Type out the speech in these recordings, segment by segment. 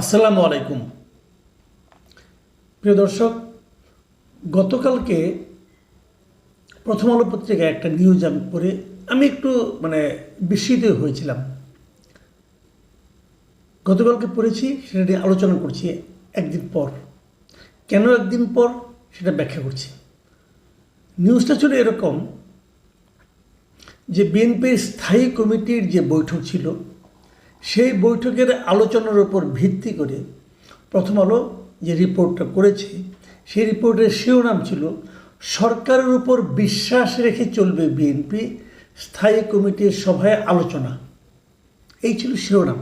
আসসালামু আলাইকুম। প্রিয় দর্শক, গতকালকে প্রথম আলো পত্রিকায় একটা নিউজ আমি পড়ে, আমি একটু মানে বিস্মিত হয়েছিলাম। গতকালকে পড়েছি, সেটা নিয়ে আলোচনা করছি একদিন পর। কেন একদিন পর, সেটা ব্যাখ্যা করছি। নিউজটা ছিল এরকম যে বিএনপির স্থায়ী কমিটির যে বৈঠক ছিল সেই বৈঠকের আলোচনার উপর ভিত্তি করে প্রথম আলো যে রিপোর্টটা করেছে, সেই রিপোর্টের শিরোনাম ছিল, সরকারের উপর বিশ্বাস রেখে চলবে বিএনপি, স্থায়ী কমিটির সভায় আলোচনা। এই ছিল শিরোনাম।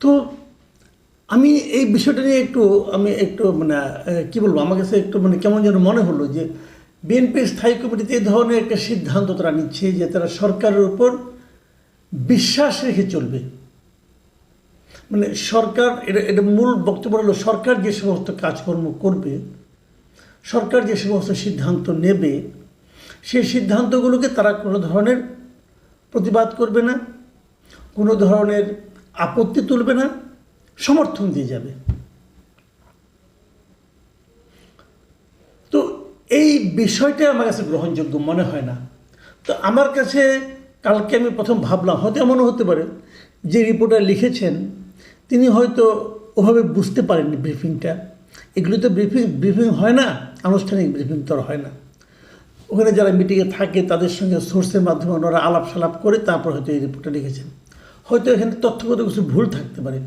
তো আমি এই বিষয়টা নিয়ে একটু, আমি একটু মানে কি বলব, আমার কাছে একটু মানে কেমন যেন মনে হলো যে বিএনপির স্থায়ী কমিটিতে এই ধরনের একটা সিদ্ধান্ত তারা নিচ্ছে যে তারা সরকারের উপর বিশ্বাস রেখে চলবে। মানে সরকার, এটা এটা মূল বক্তব্য হলো, সরকার যে সমস্ত কাজকর্ম করবে, সরকার যে সমস্ত সিদ্ধান্ত নেবে, সেই সিদ্ধান্তগুলোকে তারা কোনো ধরনের প্রতিবাদ করবে না, কোনো ধরনের আপত্তি তুলবে না, সমর্থন দিয়ে যাবে। তো এই বিষয়টা আমার কাছে গ্রহণযোগ্য মনে হয় না। তো আমার কাছে কালকে আমি প্রথম ভাবলাম, হয়তো এমনও হতে পারে, যে রিপোর্টার লিখেছেন, তিনি হয়তো ওভাবে বুঝতে পারেননি ব্রিফিংটা এগুলো তো ব্রিফিং ব্রিফিং হয় না, আনুষ্ঠানিক ব্রিফিং তো হয় না। ওখানে যারা মিটিংয়ে থাকে, তাদের সঙ্গে সোর্সের মাধ্যমে ওনারা আলাপ সালাপ করে তারপর হয়তো এই রিপোর্টটা লিখেছেন। হয়তো এখানে তথ্যগত কিছু ভুল থাকতে পারে।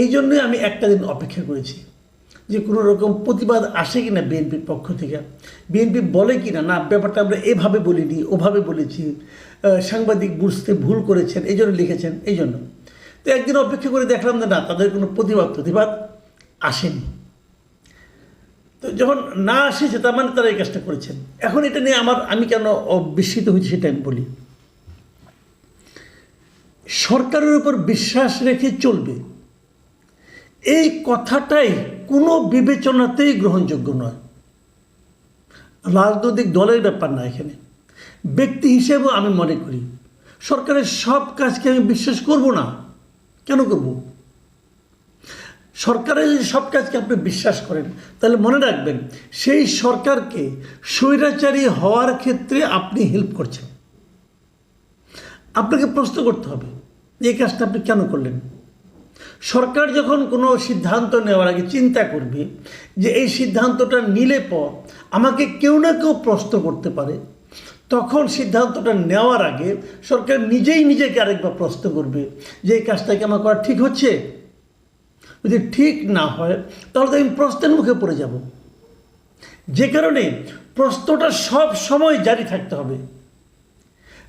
এই জন্যই আমি একটা দিন অপেক্ষা করেছি। যে কোনো রকম প্রতিবাদ আসে কি না বিএনপির পক্ষ থেকে। বিএনপি বলে কি না না ব্যাপারটা আমরা এভাবে বলিনি, ওভাবে বলেছি। সাংবাদিক বুঝতে ভুল করেছেন এই জন্য লিখেছেন এই জন্য তো একদিন অপেক্ষা করে দেখলাম না, তাদের কোনো প্রতিবাদ প্রতিবাদ আসেনি। তো যখন না আসেছে, তার মানে তারা এই কাজটা করেছেন। এখন এটা নিয়ে আমার, আমি কেন অ- বিস্মিত হয়েছি সেটা আমি বলি। সরকারের উপর বিশ্বাস রেখে চলবে। এই কথাটাই কোনো বিবেচনাতেই গ্রহণযোগ্য নয়। রাজনৈতিক দলের ব্যাপার না এখানে। ব্যক্তি হিসেবেও আমি মনে করি, সরকারের সব কাজকে আমি বিশ্বাস করব না। কেন করব? সরকারের যদি সব কাজকে আপনি বিশ্বাস করেন, তাহলে মনে রাখবেন, সেই সরকারকে স্বৈরাচারী হওয়ার ক্ষেত্রে আপনি হেল্প করছেন। আপনাকে প্রশ্ন করতে হবে, এই কাজটা আপনি কেন করলেন? সরকার যখন কোনো সিদ্ধান্ত নেওয়ার আগে চিন্তা করবে যে এই সিদ্ধান্তটা নিলে পর আমাকে কেউ না কেউ প্রশ্ন করতে পারে, তখন সিদ্ধান্তটা নেওয়ার আগে সরকার নিজেই নিজেকে আরেকবার প্রশ্ন করবে যে এই কাজটা কি আমার করা ঠিক হচ্ছে? যদি ঠিক না হয়, তাহলে তো আমি প্রশ্নের মুখে পড়ে যাব। যে কারণে প্রশ্নটা সব সময় জারি থাকতে হবে।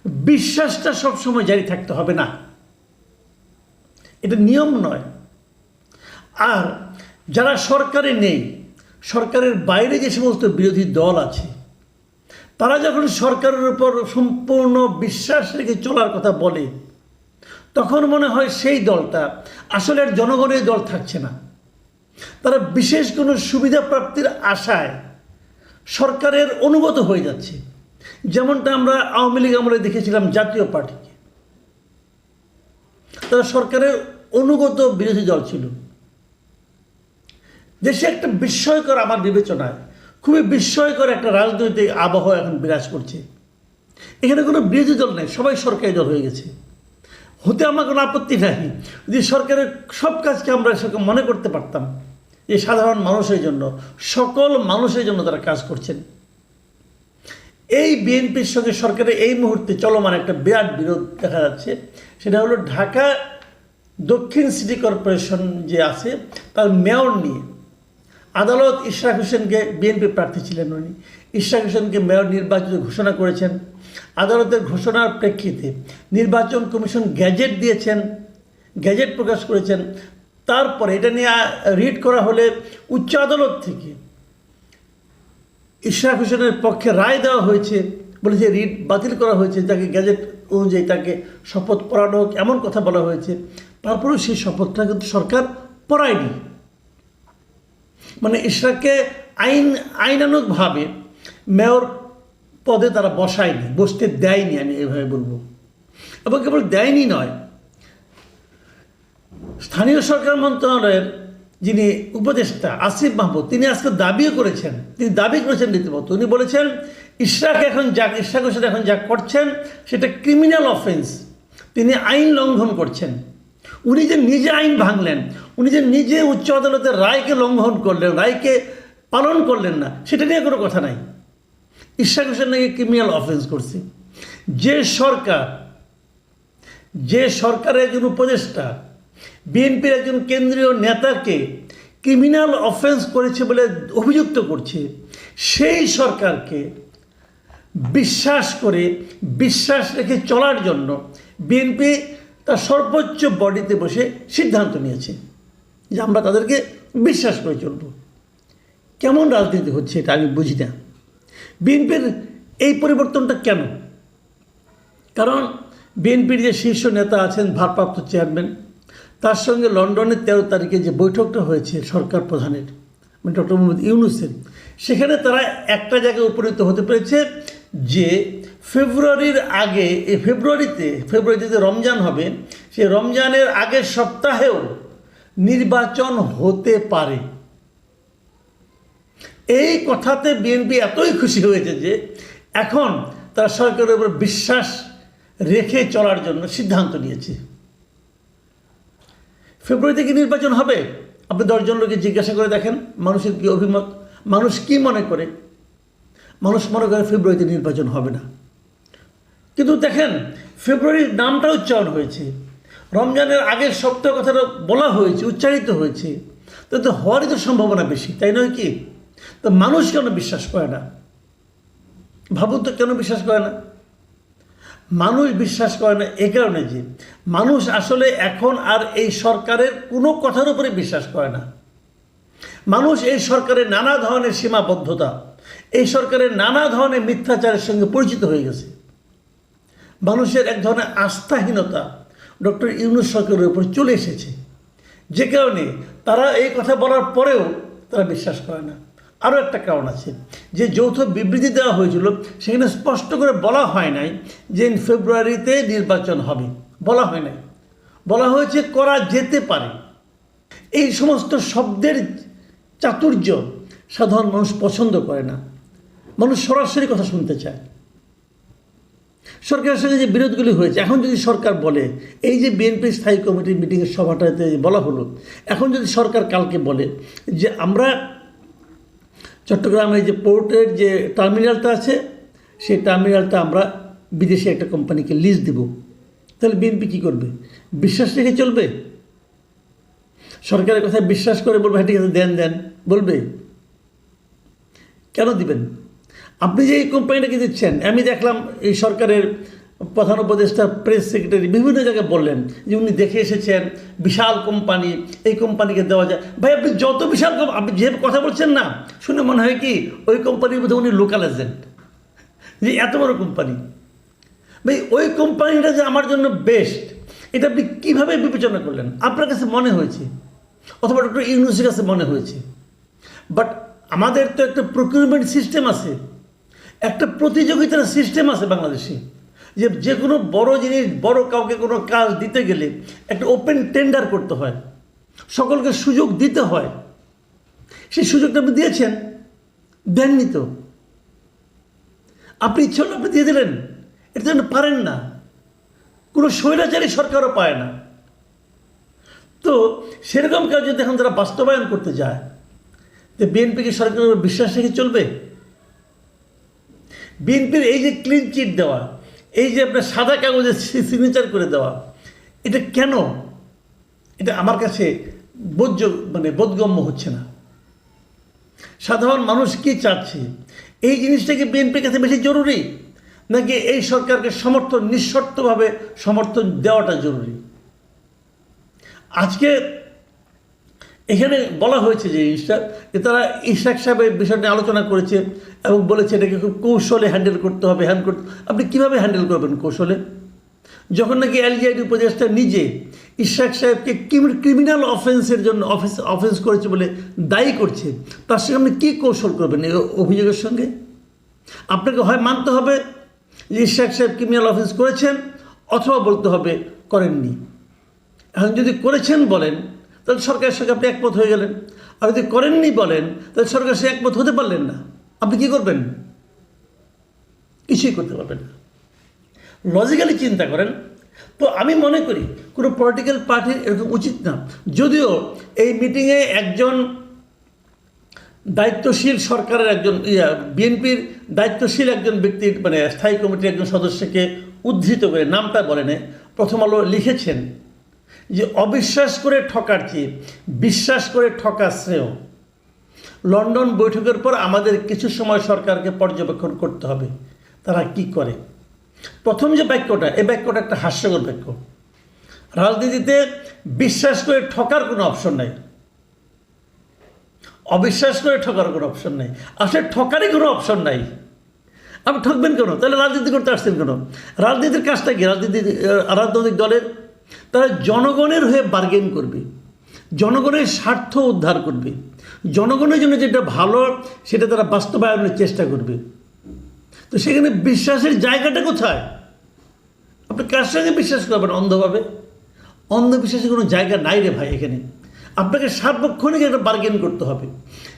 বিশ্বাসটা সব সময় জারি থাকতে হবে না। এটা নিয়ম নয়। আর যারা সরকারে নেই, সরকারের বাইরে যে সমস্ত বিরোধী দল আছে, তারা যখন সরকারের উপর সম্পূর্ণ বিশ্বাস রেখে চলার কথা বলে, তখন মনে হয় সেই দলটা আসলে আর জনগণের দল থাকছে না। তারা বিশেষ কোনো সুবিধা প্রাপ্তির আশায় সরকারের অনুগত হয়ে যাচ্ছে। যেমনটা আমরা আওয়ামী লীগ আমলে দেখেছিলাম জাতীয় পার্টিকে। তারা সরকারের অনুগত বিরোধী দল ছিল। দেশে একটা বিস্ময়কর আমার বিবেচনায় খুবই বিস্ময়কর একটা রাজনৈতিক আবহাওয়া এখন বিরাজ করছে। এখানে কোনো বিরোধী দল নেই, সবাই সরকারি দল হয়ে গেছে। হতে আমার কোনো আপত্তি নাই, যদি সরকারের সব কাজকে আমরা সেরকম মনে করতে পারতাম যে সাধারণ মানুষের জন্য, সকল মানুষের জন্য তারা কাজ করছেন। এই বিএনপির সঙ্গে সরকারের এই মুহূর্তে চলমান একটা বিরাট বিরোধ দেখা যাচ্ছে, সেটা হলো ঢাকা দক্ষিণ সিটি কর্পোরেশন যে আছে, তার মেয়র নিয়ে। আদালত ইশরাক হোসেনকে বিএনপি প্রার্থী ছিলেন উনি। ইশরাক হোসেনকে মেয়র নির্বাচিত ঘোষণা করেছেন। আদালতের ঘোষণার প্রেক্ষিতে নির্বাচন কমিশন গ্যাজেট দিয়েছেন, গ্যাজেট প্রকাশ করেছেন। তারপরে এটা নিয়ে রিড করা হলে উচ্চ আদালত থেকে ইশরাক হোসেনের পক্ষে রায় দেওয়া হয়েছে বলেছে রিট বাতিল করা হয়েছে তাকে গ্যাজেট অনুযায়ী তাকে শপথ পড়ানো হোক, এমন কথা বলা হয়েছে। তারপরেও সেই শপথটা কিন্তু সরকার পড়ায়নি। মানে ইশরাককে আইন, আইনানুগভাবে মেয়র পদে তারা বসায়নি, বসতে দেয়নি আমি এভাবে বলব। এবং কেবল দেয়নি নয়, স্থানীয় সরকার মন্ত্রণালয়ের যিনি উপদেষ্টা আসিফ মাহমুদ, তিনি আজকে দাবিও করেছেন, তিনি দাবি করেছেন রীতিমতো। উনি বলেছেন, ইশরাক এখন যা ইশরাক হোসেন এখন যা করছেন, সেটা ক্রিমিনাল অফেন্স তিনি আইন লঙ্ঘন করছেন। উনি যে নিজে আইন ভাঙলেন, উনি যে নিজে উচ্চ আদালতের রায়কে লঙ্ঘন করলেন, রায়কে পালন করলেন না, সেটা নিয়ে কোনো কথা নাই। ইশরাক হোসেন নাকি ক্রিমিনাল অফেন্স করছে। যে সরকার, যে সরকারের একজন উপদেষ্টা, বিএনপির একজন কেন্দ্রীয় নেতাকে ক্রিমিনাল অফেন্স করেছে বলে অভিযুক্ত করছে, সেই সরকারকে বিশ্বাস করে, বিশ্বাস রেখে চলার জন্য বিএনপি তার সর্বোচ্চ বডিতে বসে সিদ্ধান্ত নিয়েছে যে আমরা তাদেরকে বিশ্বাস করে চলব। কেমন রাজনীতি হচ্ছে এটা আমি বুঝি না। বিএনপির এই পরিবর্তনটা কেন? কারণ বিএনপির যে শীর্ষ নেতা আছেন ভারপ্রাপ্ত চেয়ারম্যান, তার সঙ্গে লন্ডনের তেরো তারিখে যে বৈঠকটা হয়েছে সরকার প্রধানের মানে ডক্টর মোহাম্মদ ইউনুসের, সেখানে তারা একটা জায়গায় উপনীত হতে পেরেছে যে ফেব্রুয়ারির আগে এই ফেব্রুয়ারিতে ফেব্রুয়ারিতে রমজান হবে, সে রমজানের আগের সপ্তাহেও নির্বাচন হতে পারে। এই কথাতে বিএনপি এতই খুশি হয়েছে যে এখন তারা সরকারের উপর বিশ্বাস রেখে চলার জন্য সিদ্ধান্ত নিয়েছে। ফেব্রুয়ারিতে কি নির্বাচন হবে? আপনি দশজন লোকে জিজ্ঞাসা করে দেখেন, মানুষের কি অভিমত, মানুষ কি মনে করে? মানুষ মনে করে ফেব্রুয়ারিতে নির্বাচন হবে না। কিন্তু দেখেন ফেব্রুয়ারির নামটা উচ্চারণ হয়েছে। রমজানের আগের সপ্তাহ কথাটা বলা হয়েছে, উচ্চারিত হয়েছে। তো তো হওয়ারই তো সম্ভাবনা বেশি, তাই নয় কি? তো মানুষ কেন বিশ্বাস করে না? ভাবুন তো কেন বিশ্বাস করে না? মানুষ বিশ্বাস করে না এ কারণে যে, মানুষ আসলে এখন আর এই সরকারের কোনো কথার উপরে বিশ্বাস করে না। মানুষ এই সরকারের নানা ধরনের সীমাবদ্ধতা, এই সরকারের নানা ধরনের মিথ্যাচারের সঙ্গে পরিচিত হয়ে গেছে। মানুষের এক ধরনের আস্থাহীনতা ডক্টর ইউনুস সরকারের উপর চলে এসেছে। যে কারণে তারা এই কথা বলার পরেও তারা বিশ্বাস করে না। আরও একটা কারণ আছে, যে যৌথ বিবৃতি দেওয়া হয়েছিল, সেখানে স্পষ্ট করে বলা হয় নাই যে ফেব্রুয়ারিতে নির্বাচন হবে। বলা হয় নাই। বলা হয়েছে করা যেতে পারে। এই সমস্ত শব্দের চাতুর্য সাধারণ মানুষ পছন্দ করে না। মানুষ সরাসরি কথা শুনতে চায়। সরকারের সঙ্গে যে বিরোধগুলি হয়েছে, এখন যদি সরকার বলে, এই যে বিএনপি স্থায়ী কমিটির মিটিংয়ের সভাটাতে বলা হলো, এখন যদি সরকার কালকে বলে যে আমরা চট্টগ্রামের যে পোর্টের যে টার্মিনালটা আছে, সেই টার্মিনালটা আমরা বিদেশি একটা কোম্পানিকে লিজ দেব, তাহলে বিএনপি কী করবে? বিশ্বাস রেখে চলবে? সরকারের কথায় বিশ্বাস করে বলবে হ্যাঁ ঠিক আছে, দেন দেন। বলবে? কেন দিবেন? আপনি যে এই কোম্পানিটাকে দিচ্ছেন? আমি দেখলাম এই সরকারের প্রধান উপদেষ্টা প্রেস সেক্রেটারি বিভিন্ন জায়গায় বললেন যে উনি দেখে এসেছেন, বিশাল কোম্পানি এই কোম্পানিকে দেওয়া যায়। ভাই, আপনি যত বিশাল আপনি যে কথা বলছেন না, শুনে মনে হয় কি, ওই কোম্পানির মধ্যে উনি লোকাল এজেন্ট যে এত বড় কোম্পানি ভাই, ওই কোম্পানিটা যে আমার জন্য বেস্ট এটা আপনি কীভাবে বিবেচনা করলেন? আপনার কাছে মনে হয়েছে? অথবা ডক্টর ইউনুসের কাছে মনে হয়েছে? বাট আমাদের তো একটা প্রকিউরমেন্ট সিস্টেম আছে। একটা প্রতিযোগিতার সিস্টেম আছে বাংলাদেশে। যে যে কোনো বড় জিনিস, বড় কাউকে কোনো কাজ দিতে গেলে একটা ওপেন টেন্ডার করতে হয়। সকলকে সুযোগ দিতে হয়। সেই সুযোগটা আপনি দিয়েছেন, দেননি তো। আপনি ইচ্ছে আপনি দিয়ে দিলেন। এটা যেন পারেন না। কোনো স্বৈরাচারী সরকারও পায় না। তো সেরকম কাজ যদি এখন তারা বাস্তবায়ন করতে যায়, তো বিএনপিকে সরকারের উপর বিশ্বাস রেখে চলবে? বিএনপির এই যে ক্লিন চিট দেওয়া, এই যে আপনার সাদা কাগজে সিগনেচার করে দেওয়া, এটা কেন? এটা আমার কাছে বোধ মানে বোধগম্য হচ্ছে না। সাধারণ মানুষ কি চাচ্ছে? এই জিনিসটা কি বিএনপির কাছে বেশি জরুরি? নাকি এই সরকারকে সমর্থন, নিঃশর্তভাবে সমর্থন দেওয়াটা জরুরি? আজকে এখানে বলা হয়েছে যে জিনিসটা যে তারা ইশাক সাহেবের বিষয় নিয়ে আলোচনা করেছে এবং বলেছে এটাকে খুব কৌশলে হ্যান্ডেল করতে হবে হ্যান্ড করতে আপনি কীভাবে হ্যান্ডেল করবেন কৌশলে? যখন নাকি এলজিআইডি উপদেষ্টা নিজে ইশাক সাহেবকে ক্রিমিনাল অফেন্সের জন্য অফেন্স অফেন্স করেছে বলে দায়ী করছে, তার সঙ্গে আপনি কী কৌশল করবেন এই অভিযোগের সঙ্গে? আপনাকে হয় মানতে হবে যে ইশাক সাহেব ক্রিমিনাল অফেন্স করেছেন অথবা বলতে হবে করেননি। এখন যদি করেছেন বলেন তাহলে সরকারের সঙ্গে আপনি একমত হয়ে গেলেন। আর যদি করেননি বলেন, তাহলে সরকারের সঙ্গে একমত হতে পারলেন না। আপনি কি করবেন? কিছুই করতে পারবেন না। লজিক্যালি চিন্তা করেন। তো আমি মনে করি, কোনো পলিটিক্যাল পার্টির এরকম উচিত না। যদিও এই মিটিংয়ে একজন দায়িত্বশীল সরকারের একজন বিএনপির দায়িত্বশীল একজন ব্যক্তির মানে স্থায়ী কমিটির একজন সদস্যকে উদ্ধৃত করে, নামটা বলেন প্রথম আলো লিখেছেন যে অবিশ্বাস করে ঠকার চেয়ে বিশ্বাস করে ঠকা শ্রেয়। লন্ডন বৈঠকের পর আমাদের কিছু সময় সরকারকে পর্যবেক্ষণ করতে হবে। তারা কি করে? প্রথম যে বাক্যটা, এই বাক্যটা একটা হাস্যকর বাক্য। রাজনীতিতে বিশ্বাস করে ঠকার কোনো অপশন নাই। অবিশ্বাস করে ঠকার কোনো অপশন নাই। আসলে ঠকারই কোনো অপশন নাই। আপনি ঠকবেন কেন? তাহলে রাজনীতি করতে আসছেন কেন? রাজনীতির কাজটা কি? রাজনীতি রাজনৈতিক দলের তারা জনগণের হয়ে বার্গেন করবে, জনগণের স্বার্থ উদ্ধার করবে, জনগণের জন্য যেটা ভালো সেটা তারা বাস্তবায়নের চেষ্টা করবে। তো সেখানে বিশ্বাসের জায়গাটা কোথায়? আপনি কার সঙ্গে বিশ্বাস করবেন অন্ধভাবে? অন্ধবিশ্বাসের কোনো জায়গা নাই রে ভাই এখানে। আপনাকে সার্বক্ষণিক একটা বার্গেন করতে হবে।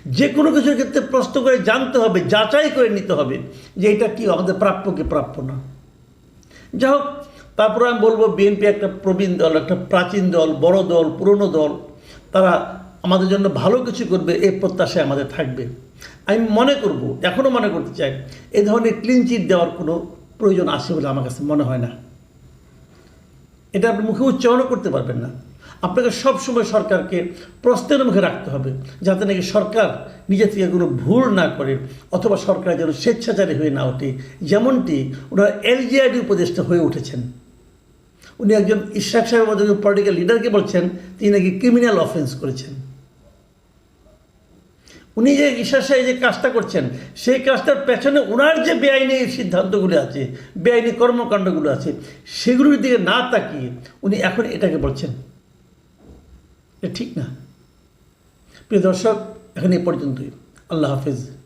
যে কোনো কিছুর ক্ষেত্রে প্রশ্ন করে জানতে হবে, যাচাই করে নিতে হবে যে এটা কি আমাদের প্রাপ্য কি প্রাপ্য না। যাই হোক তারপরে আমি বলব বিএনপি একটা প্রবীণ দল, একটা প্রাচীন দল, বড় দল, পুরনো দল, তারা আমাদের জন্য ভালো কিছু করবে, এই প্রত্যাশায় আমাদের থাকবে। আমি মনে করব এখনও মনে করতে চাই, এ ধরনের ক্লিন চিট দেওয়ার কোনো প্রয়োজন আছে বলে আমার কাছে মনে হয় না। এটা আপনি মুখে উচ্চারণও করতে পারবেন না। আপনাকে সবসময় সরকারকে প্রশ্নের মুখে রাখতে হবে, যাতে নাকি সরকার নিজে থেকে কোনো ভুল না করে, অথবা সরকার যেন স্বেচ্ছাচারী হয়ে না ওঠে, যেমনটি ওনারা এলজিআইডি উপদেষ্টা হয়ে উঠেছেন। উনি একজন ইশাক সাহেবের মধ্যে পলিটিক্যাল লিডারকে বলছেন, তিনি নাকি ক্রিমিনাল অফেন্স করেছেন। উনি যে ঈশ্বর সাহেব যে কাজটা করছেন, সেই কাজটার পেছনে ওনার যে বেআইনি সিদ্ধান্তগুলো আছে, বেআইনি কর্মকাণ্ডগুলো আছে, সেগুলোর দিকে না তাকিয়ে উনি এখন এটাকে বলছেন। এটা ঠিক না। প্রিয় দর্শক, এখন এই পর্যন্তই। আল্লাহ হাফিজ।